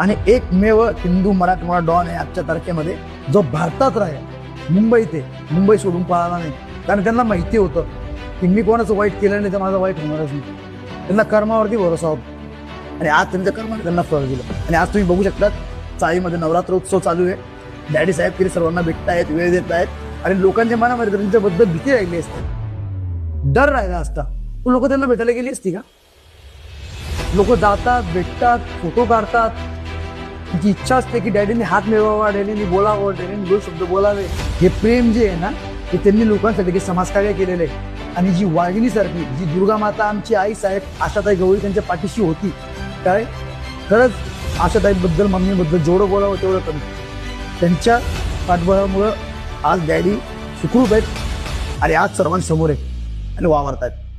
आणि एकमेव हिंदू मराठवाडा डॉन आहे आजच्या तारखेमध्ये जो भारतात राहील. मुंबई ते. मुंबई सोडून पळाला नाही. कारण त्यांना माहिती होतं की मी कोणाचं वाईट केलं नाही तर माझं वाईट होणारच नाही. त्यांना कर्मावरती भरोसा होता. आणि आज त्यांच्या कर्माने त्यांना फळ दिलं. आणि आज तुम्ही बघू शकतात चाळीमध्ये नवरात्र उत्सव चालू आहे. डॅडी साहेब किती सर्वांना भेटतायत वेळ देत आहेत आणि लोकांच्या मनामध्ये त्यांच्याबद्दल भीती राहिली असते. डर राहिला असता. लोक त्यांना भेटायला गेली असती का? लोक जातात भेटतात फोटो काढतात. तिची इच्छा असते की डॅडीने हात मिळवावा डॅडीने बोलावं डॅडीने दोन शब्द बोलावे. हे प्रेम जे आहे ना ते त्यांनी लोकांसाठी की समाजकार्य केलेलं आहे. आणि जी वाघिणीसारखी जी दुर्गा माता आमची आई साहेब आशाताई गवळी त्यांच्या पाठीशी होती काय? खरंच आशाताईबद्दल मम्मीबद्दल जेवढं बोलावं तेवढं कमी. त्यांच्या पाठबळामुळं आज डॅडी सुखरूप आहेत आणि आज सर्वांसमोर आहे आणि वावरत आहेत